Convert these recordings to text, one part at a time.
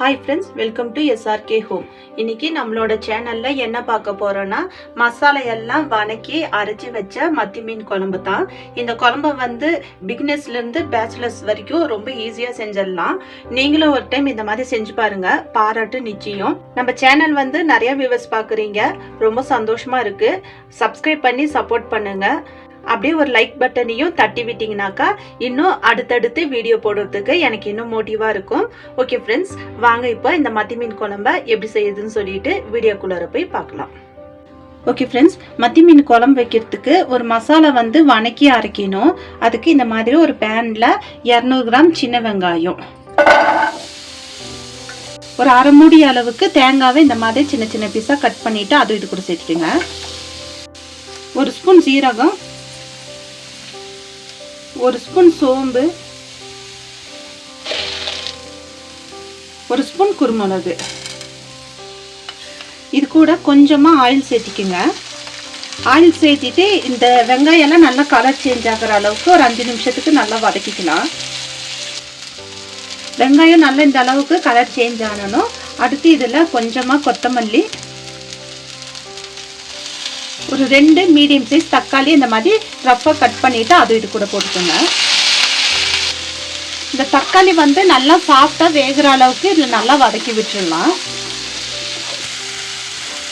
Hi friends welcome to SRK home இன்னைக்கு நம்மளோட சேனல்ல என்ன பார்க்க போறோம்னா மசாலையெல்லாம் வணக்கி அரைச்சி வச்ச மத்தி மீன் குழம்பு தான். இந்த குழம்பு வந்து பிகினர்ஸ்ல இருந்து பேச்சுலர்ஸ் வரைக்கும் ரொம்ப ஈஸியா செஞ்சிடலாம். நீங்களும் ஒரு டைம் இந்த மாதிரி செஞ்சு பாருங்க. பாராட்டு நிச்சயம். நம்ம சேனல் வந்து நிறைய வியூவர்ஸ் பார்க்குறீங்க. ரொம்ப சந்தோஷமா இருக்கு. சப்ஸ்கிரைப் பண்ணி சப்போர்ட் பண்ணுங்க. அப்படியே ஒரு லைக் பட்டனையும் தட்டி விட்டீங்கனாக்கா இன்னும் அடுத்தடுத்து வீடியோ போடுறதுக்கு எனக்கு இன்னும் மோட்டிவாக இருக்கும். ஓகே ஃப்ரெண்ட்ஸ் வாங்க இப்போ இந்த மத்தி மீன் குழம்ப எப்படி செய்யுதுன்னு சொல்லிட்டு வீடியோக்குள்ளார போய் பார்க்கலாம். ஓகே ஃப்ரெண்ட்ஸ் மத்தி மீன் குழம்பு வைக்கிறதுக்கு ஒரு மசாலா வந்து வணக்கி அரைக்கணும். அதுக்கு இந்த மாதிரி ஒரு பேனில் இரநூறு கிராம் சின்ன வெங்காயம். ஒரு அரை மூடி அளவுக்கு தேங்காவை இந்த மாதிரி சின்ன சின்ன பீஸாக கட் பண்ணிவிட்டு அதுவும் இது கூட சேர்த்துட்டுங்க ஒரு ஸ்பூன் சீரகம் ஒரு ஸ்பூன் சோம்பு ஒரு ஸ்பூன் குருமிளகு. இது கூட கொஞ்சமாக ஆயில் சேர்த்திக்குங்க. ஆயில் சேர்த்திட்டு இந்த வெங்காயம்லாம் நல்லா கலர் சேஞ்ச் ஆகிற அளவுக்கு ஒரு அஞ்சு நிமிஷத்துக்கு நல்லா வதக்கிக்கலாம். வெங்காயம் நல்லா இந்த அளவுக்கு கலர் சேஞ்ச் ஆனணும் அடுத்து இதில் கொஞ்சமாக கொத்தமல்லி ஒரு ரெண்டு மீடியம் சைஸ் தக்காளி இந்த மாதிரி ரஃப்பாக கட் பண்ணிவிட்டு அது இது கூட போட்டுக்கோங்க. இந்த தக்காளி வந்து நல்லா சாஃப்டாக வேகிற அளவுக்கு இதில் நல்லா வதக்கி விட்டுடலாம்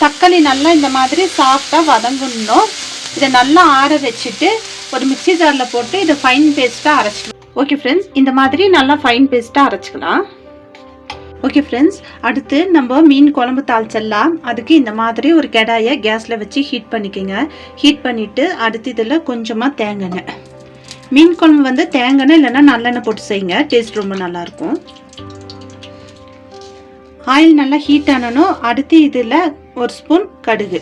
தக்காளி நல்லா இந்த மாதிரி சாஃப்டாக வதங்கணும். இதை நல்லா ஆற வச்சுட்டு ஒரு மிக்சி ஜாரில் போட்டு இதை ஃபைன் பேஸ்ட்டாக அரைச்சிக்கலாம். ஓகே ஃப்ரெண்ட்ஸ் இந்த மாதிரி நல்லா ஃபைன் பேஸ்ட்டாக அரைச்சிக்கலாம். ஓகே ஃப்ரெண்ட்ஸ் அடுத்து நம்ம மீன் குழம்பு தாளிச்சிடலாம். அதுக்கு இந்த மாதிரி ஒரு கடாயை கேஸில் வச்சு ஹீட் பண்ணிக்கோங்க. ஹீட் பண்ணிவிட்டு அடுத்து இதில் கொஞ்சமாக தேங்காய் மீன் குழம்பு வந்து தேங்காய் இல்லைன்னா நல்லெண்ணெய் போட்டு செய்யுங்க. டேஸ்ட் ரொம்ப நல்லாயிருக்கும். ஆயில் நல்லா ஹீட் ஆனணும் அடுத்து இதில் ஒரு ஸ்பூன் கடுகு.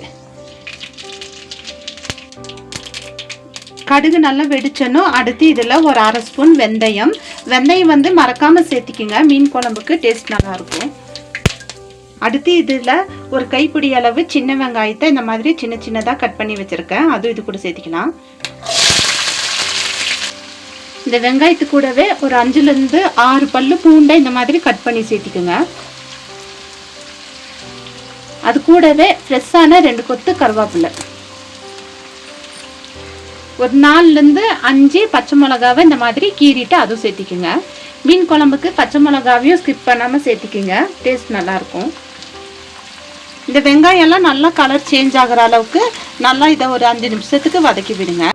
கடுகு நல்லா வெடிச்சனும் அடுத்து இதில் ஒரு அரை ஸ்பூன் வெந்தயம். வெந்தயம் வந்து மறக்காமல் சேர்த்திக்குங்க. மீன் குழம்புக்கு டேஸ்ட் நல்லாயிருக்கும். அடுத்து இதில் ஒரு கைப்பிடி அளவு சின்ன வெங்காயத்தை இந்த மாதிரி சின்ன சின்னதாக கட் பண்ணி வச்சுருக்கேன். அதுவும் இது கூட சேர்த்திக்கலாம். இந்த வெங்காயத்து கூடவே ஒரு அஞ்சுலேருந்து ஆறு பல்லு பூண்டை இந்த மாதிரி கட் பண்ணி சேர்த்திக்குங்க. அது கூடவே ஃப்ரெஷ்ஷான ரெண்டு கொத்து கருவேப்பிலை. ஒரு நாலுலேருந்து அஞ்சு பச்சை மிளகாவை இந்த மாதிரி கீறிட்டு அதுவும் சேர்த்திக்குங்க. மீன் குழம்புக்கு பச்சை மிளகாவையும் ஸ்கிப் பண்ணாமல் சேர்த்திக்குங்க. டேஸ்ட் நல்லாயிருக்கும் இந்த வெங்காயம்லாம் நல்லா கலர் சேஞ்ச் ஆகிற அளவுக்கு நல்லா இதை ஒரு அஞ்சு நிமிஷத்துக்கு வதக்கி விடுங்க.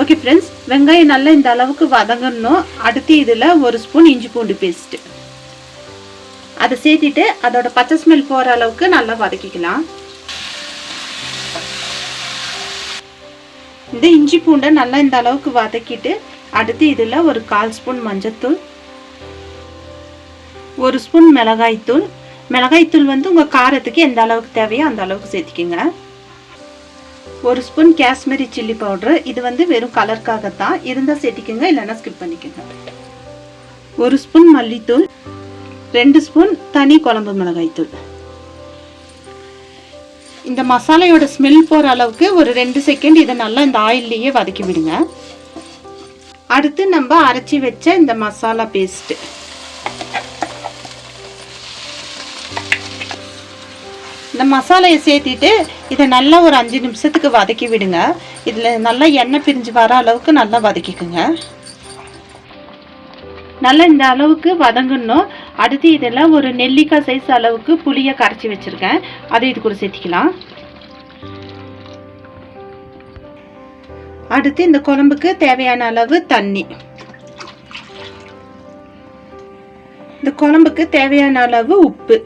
ஓகே ஃப்ரெண்ட்ஸ் வெங்காயம் நல்லா இந்த அளவுக்கு வதங்கணும். அடுத்து இதில் ஒரு ஸ்பூன் இஞ்சி பூண்டு பேஸ்ட்டு அதை சேர்த்திட்டு அதோட பச்சை ஸ்மெல் போகிற அளவுக்கு நல்லா வதக்கிக்கலாம். இந்த இஞ்சி பூண்டை நல்லா இந்த அளவுக்கு வதக்கிட்டு அடுத்து இதில் ஒரு கால் ஸ்பூன் மஞ்சத்தூள் ஒரு ஸ்பூன் மிளகாய்த்தூள். மிளகாய்த்தூள் வந்து உங்கள் காரத்துக்கு எந்த அளவுக்கு தேவையோ அந்த அளவுக்கு சேர்த்திக்கிங்க. ஒரு ஸ்பூன் காஷ்மீரி சில்லி பவுட்ரு. இது வந்து வெறும் கலருக்காக தான் இருந்தால் சேர்த்திக்கோங்க இல்லைன்னா ஸ்கிப் பண்ணிக்கோங்க. ஒரு ஸ்பூன் மல்லித்தூள் ரெண்டு ஸ்பூன் தனி குழம்பு மிளகாய்த்தூள். இந்த மசாலையோட ஸ்மெல் போகிற அளவுக்கு ஒரு ரெண்டு செகண்ட் இதை நல்லா இந்த ஆயில்லையே வதக்கி விடுங்க. அடுத்து நம்ம அரைச்சி வச்ச இந்த மசாலா பேஸ்ட்டு இந்த மசாலையை சேர்த்திட்டு இதை நல்லா ஒரு அஞ்சு நிமிஷத்துக்கு வதக்கி விடுங்க. இதில் நல்லா எண்ணெய் பிரிஞ்சு வர அளவுக்கு நல்லா வதக்கிக்குங்க. நல்லா இந்த அளவுக்கு வதங்கணும். அடுத்து இதெல்லாம் ஒரு நெல்லிக்காய் சைஸ் அளவுக்கு புளியை கரைச்சி வச்சுருக்கேன். அதை இது கூட சேர்த்திக்கலாம். அடுத்து இந்த குழம்புக்கு தேவையான அளவு தண்ணி. இந்த குழம்புக்கு தேவையான அளவு உப்பு.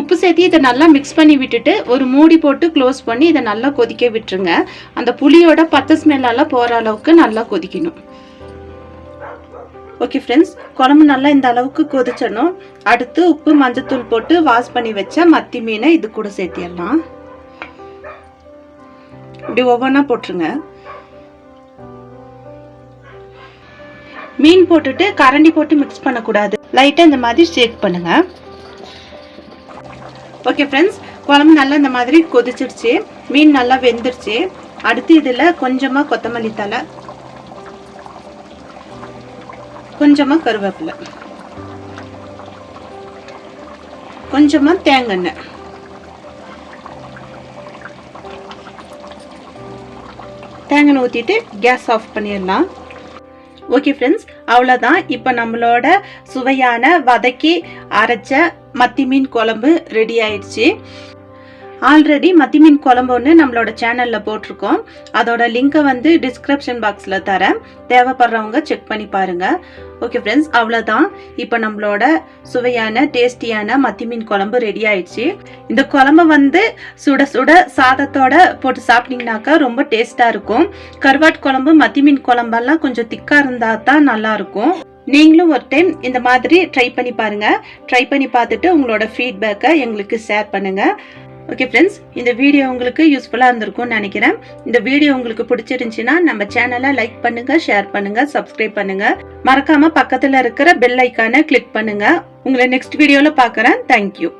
உப்பு சேர்த்து இதை நல்லா மிக்ஸ் பண்ணி விட்டுட்டு ஒரு மூடி போட்டு க்ளோஸ் பண்ணி இதை நல்லா கொதிக்க விட்டுருங்க. அந்த புளியோட பத்து ஸ்மெல்லாம் போகிற அளவுக்கு நல்லா கொதிக்கணும். ஓகே ஃப்ரெண்ட்ஸ் குழம்பு நல்லா இந்த அளவுக்கு கொதிச்சணும். அடுத்து உப்பு மஞ்சத்தூள் போட்டு வாஷ் பண்ணி வச்ச மத்தி மீனை இது கூட சேர்த்திடலாம். இப்படி ஒவ்வொன்றா போட்டுருங்க. மீன் போட்டுட்டு கரண்டி போட்டு மிக்ஸ் பண்ணக்கூடாது. லைட்டாக இந்த மாதிரி ஷேக் பண்ணுங்க. ஓகே ஃப்ரெண்ட்ஸ் குழம்பு நல்லா இந்த மாதிரி கொதிச்சிருச்சு. மீன் நல்லா வெந்துருச்சு. அடுத்து இதில் கொஞ்சமாக கொத்தமல்லி தலை கொஞ்சமாக கருவேப்பிலை. கொஞ்சமாக தேங்காய் தேங்காய் ஊற்றிட்டு கேஸ் ஆஃப் பண்ணிடலாம். ஓகே ஃப்ரெண்ட்ஸ் அவ்வளோதான் இப்போ நம்மளோட சுவையான வதக்கி அரைச்ச மத்தி மீன் குழம்பு ரெடி ஆயிடுச்சு. ஆல்ரெடி மத்தி மீன் குழம்பு ஒன்று நம்மளோட சேனலில் போட்டிருக்கோம். அதோட லிங்கை வந்து டிஸ்கிரிப்ஷன் பாக்ஸில் தரேன். தேவைப்படுறவங்க செக் பண்ணி பாருங்கள் ஓகே ஃப்ரெண்ட்ஸ் அவ்வளோதான் இப்போ நம்மளோட சுவையான டேஸ்டியான மத்தி மீன் குழம்பு ரெடி ஆயிடுச்சு. இந்த குழம்பு வந்து சுட சுட சாதத்தோட போட்டு சாப்பிட்டீங்கனாக்கா ரொம்ப டேஸ்ட்டாக இருக்கும். கருவாட்டு குழம்பு மத்தி மீன் குழம்பெல்லாம் கொஞ்சம் திக்காக இருந்தால் தான் நல்லாயிருக்கும். நீங்களும் ஒரு டைம் இந்த மாதிரி ட்ரை பண்ணி பாருங்கள் ட்ரை பண்ணி பார்த்துட்டு உங்களோட ஃபீட்பேக்கை எங்களுக்கு ஷேர் பண்ணுங்கள் ஓகே ஃப்ரெண்ட்ஸ் இந்த வீடியோ உங்களுக்கு யூஸ்ஃபுல்லாக இருந்திருக்கும்னு நினைக்கிறேன். இந்த வீடியோ உங்களுக்கு பிடிச்சிருந்துச்சுன்னா நம்ம சேனலை லைக் பண்ணுங்க ஷேர் பண்ணுங்க சப்ஸ்கிரைப் பண்ணுங்க. மறக்காம பக்கத்தில் இருக்கிற பெல் ஐக்கானை கிளிக் பண்ணுங்க. உங்களை நெக்ஸ்ட் வீடியோவில் பார்க்குறேன். தேங்க்யூ